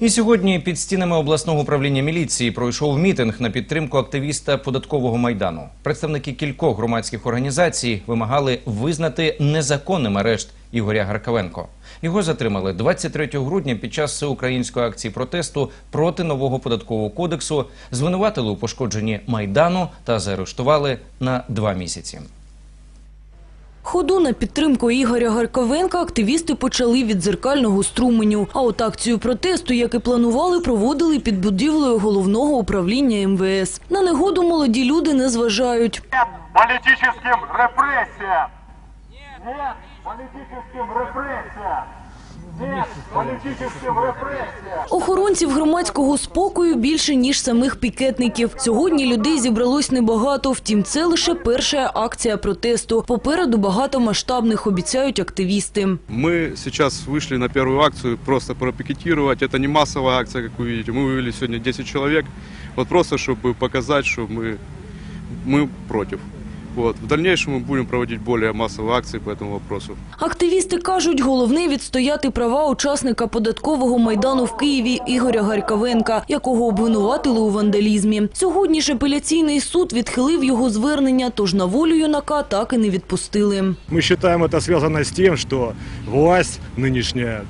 І сьогодні під стінами обласного управління міліції пройшов мітинг на підтримку активіста податкового майдану. Представники кількох громадських організацій вимагали визнати незаконним арешт Ігоря Гаркавенко. Його затримали 23 грудня під час всеукраїнської акції протесту проти нового податкового кодексу, звинуватили у пошкодженні майдану та заарештували на два місяці. Ходу на підтримку Ігоря Гарковенка активісти почали від зеркального струменю. А от акцію протесту, як і планували, проводили під будівлею головного управління МВС. На негоду молоді люди не зважають. політичним репресіям політичним репресіям. репрессиям! Нет политическим репрессиям! Охоронців громадського спокою більше ніж самих пікетників. Сьогодні людей зібралось небагато. Втім, це лише перша акція протесту. Попереду багато масштабних обіцяють активісти. Мы сейчас вышли на первую акцию просто пропикетировать. Это не массовая акция, как вы видите. Мы вывели сегодня 10 человек. Вот просто, чтобы показать, что мы, мы против. Вот. В дальнейшем мы будем проводить более массовые акции по этому вопросу. Активісти кажуть, головне відстояти права учасника податкового майдану в Києві Ігоря Гарьковенка, якого обвинуватили у вандалізмі. Сьогодні ж апеляційний суд відхилив його звернення, тож на волю юнака так і не відпустили. Мы считаем это связано с тем, что власть нынешняя,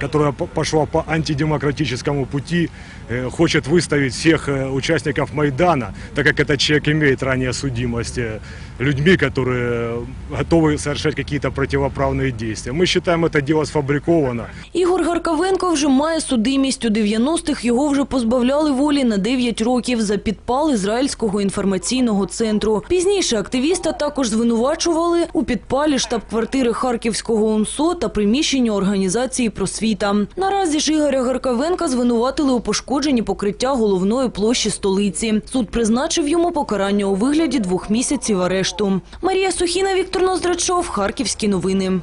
которая по- пошла по антидемократическому пути, э, хочет выставить всех э, участников Майдана, так как этот человек имеет ранее судимость, э, людьми, которые готовы совершать какие-то противоправные действия. Мы считаем это дело сфабриковано. Ігор Гарковенко вже має судимість. У 90-х його вже позбавляли волі на 9 років за підпал Ізраїльського інформаційного центру. Пізніше активіста також звинувачували у підпалі штаб-квартири Харківського УНСО та приміщення організації «Просвіта». Наразі ж Ігоря Гарковенка звинуватили у пошкодженні покриття головної площі столиці. Суд призначив йому покарання у вигляді двох місяців арешту. Марія Сухіна, Віктор Ноздрачов, Харківські новини.